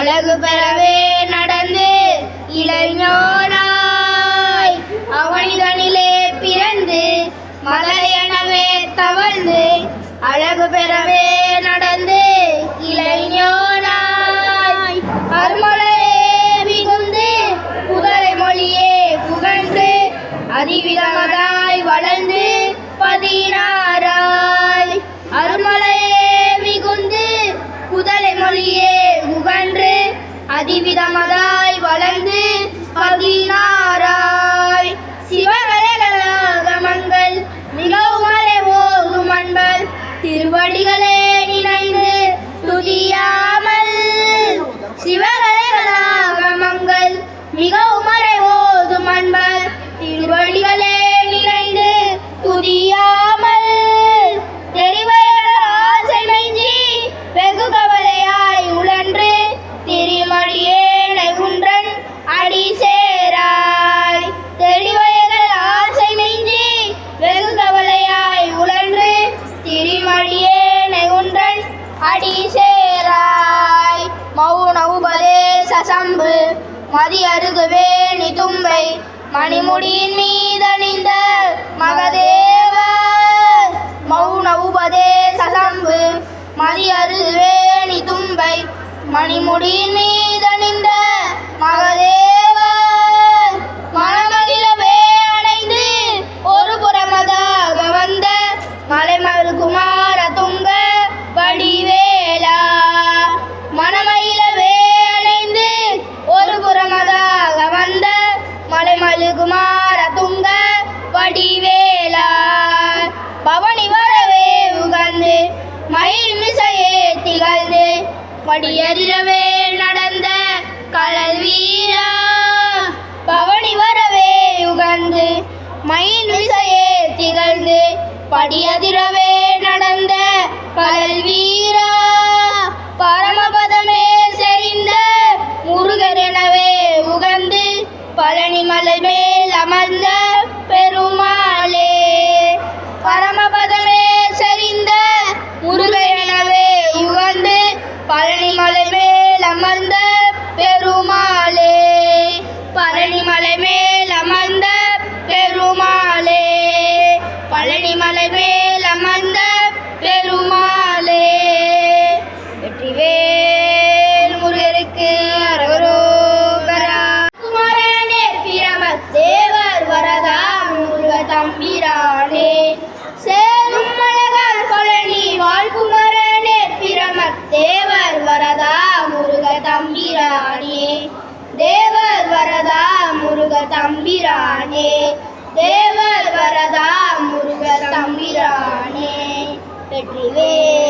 அழகு பெறவே நடந்து இளைஞனாய். அவனிதனிலே பிறந்து மலையெனவே தவழ்ந்து அழகு பெறவே நடந்து இளைஞனாய். அருமலையே மிகுந்து புதலை மொழியே புகழ்ந்து அறிவி விதமதாய் வளர்ந்து பதினா உபதேச சம்பு மதி தும்பை நிதும்பை மணிமுடியின் மீதணிந்த மகதேவ. மௌன உபதேச சம்பு மதி வேணி தும்பை மணிமுடியின் மீதணிந்த படியதிரவே நடந்த கடல் வீரா. பவனி வரவே உகந்து மயில் மிசையே திகழ்ந்து படியதிரவே நடந்த கடல் தம்பிரானே சேரும் அழகர் பழனி வாழ்குமரனே பிரம தேவர் வரதா முருக தம்பிரானே. தேவர் வரதா முருக தம்பிரானே. தேவர் வரதா முருக தம்பிரானே. வெற்றிவே.